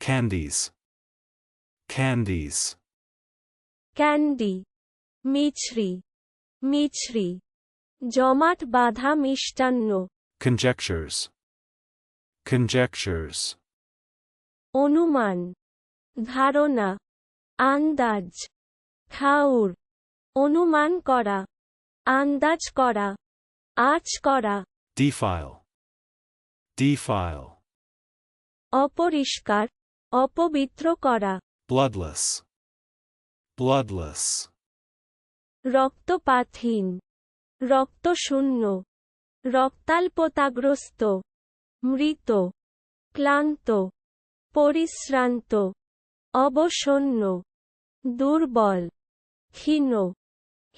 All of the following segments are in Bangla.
Candies. Candies. ক্যান্ডি মিছরি মিছরি জমাট বাঁধা মিষ্টান্ন Conjectures. Conjectures. অনুমান ধারণা আন্দাজ ঠাউর অনুমান করা আন্দাজ করা আজ করা Defile. Defile. অপরিষ্কার অপবিত্র করা Bloodless. Bloodless. রক্তপাতহীন রক্তশূন্য রক্তাল্পতাগ্রস্ত মৃত ক্লান্ত পরিশ্রান্ত অবসন্ন দুর্বল ক্ষীণ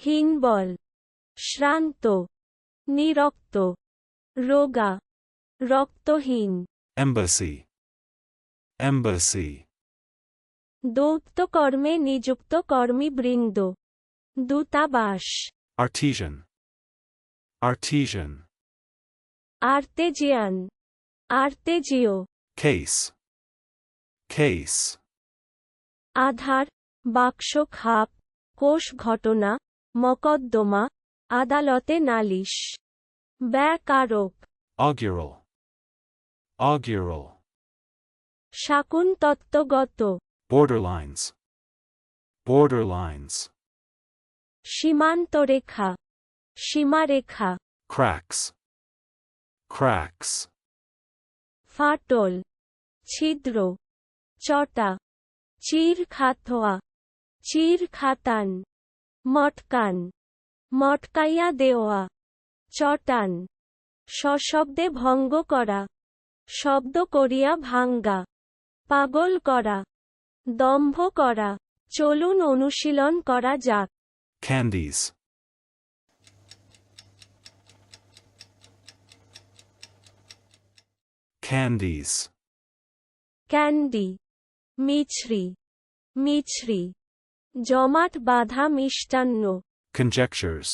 হীনবল শ্রান্ত নিরক্ত রোগা রক্তহীন Embassy. Embassy. দৌত্যকর্মে নিযুক্ত কর্মীবৃন্দ দূতাবাস Artesian. Artesian. আর্তেজিয়ান আর্তেজিও Case. Case. আধার বাক্স খাপ কোষ ঘটনা মকদ্দমা আদালতে নালিশ ব্যাকারক Augural. Augural. শাকুন তত্ত্বগত। Borderlines. Borderlines. সীমান্তরেখা। সীমারেখা। Cracks. Cracks. ফাটল। ছিদ্র। চটা। চির খাতোয়া চির খাতান মটকান। মটকাইয়া দেওয়া। চটান। সশব্দে ভঙ্গ করা। শব্দ করিয়া ভাঙ্গা। পাগল করা দম্ভ করা চলুন অনুশীলন করা যাক Candies. Candies. ক্যান্ডি মিছরি মিছরি জমাট বাঁধা মিষ্টান্ন Conjectures.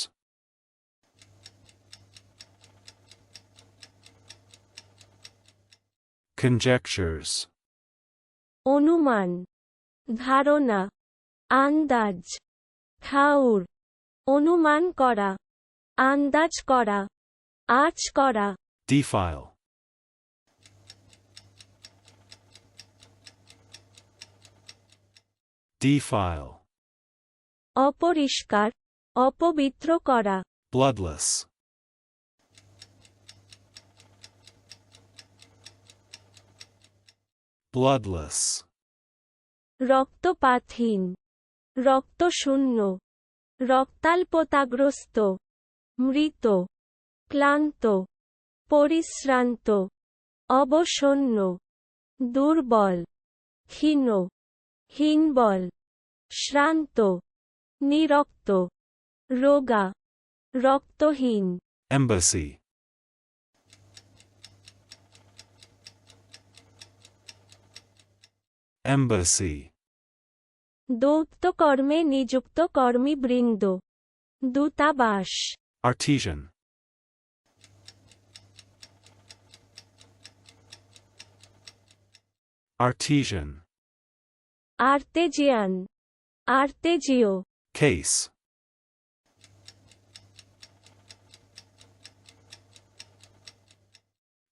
Conjectures. অনুমান ধারণা আন্দাজ ঠাউর অনুমান করা আন্দাজ করা আজ করা Defile. Defile. অপরিষ্কার অপবিত্র করা Bloodless. Bloodless. রক্তপাতহীন রক্তশূন্য রক্তাল্পতাগ্রস্ত মৃত ক্লান্ত পরিশ্রান্ত অবসন্ন দুর্বল ক্ষীণ হীনবল শ্রান্ত নিরক্ত রোগা রক্তহীন Embassy. Embassy. দৌত্যকর্মে নিযুক্ত কর্মীবৃন্দ দূতাবাস Artesian. Artesian. আর্তেজিয়ান আর্তেজিও Case.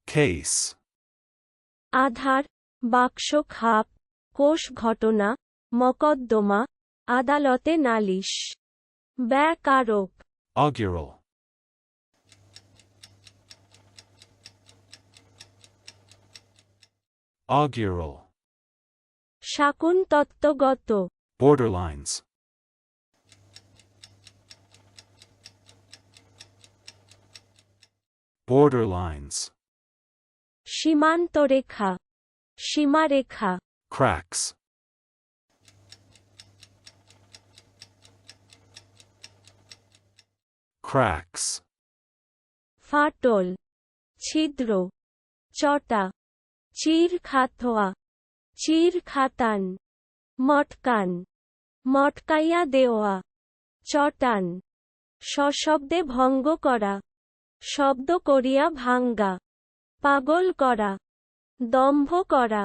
Case. আধার বাক্স খাপ কোষ ঘটনা মকদ্দমা আদালতে নালিশ ব্যাকারক Augural. Augural. শাকুন তত্ত্বগত Borderlines. Borderlines. সীমান্তরেখা সীমারেখা Cracks. Cracks. ফাটল, ছিদ্র, চটা চির খাতোয়া চির খাতান মটকান, মটকাইয়া দেওয়া, চটান, সশব্দে ভঙ্গ করা, শব্দ করিয়া ভাঙ্গা, পাগল করা, দম্ভ করা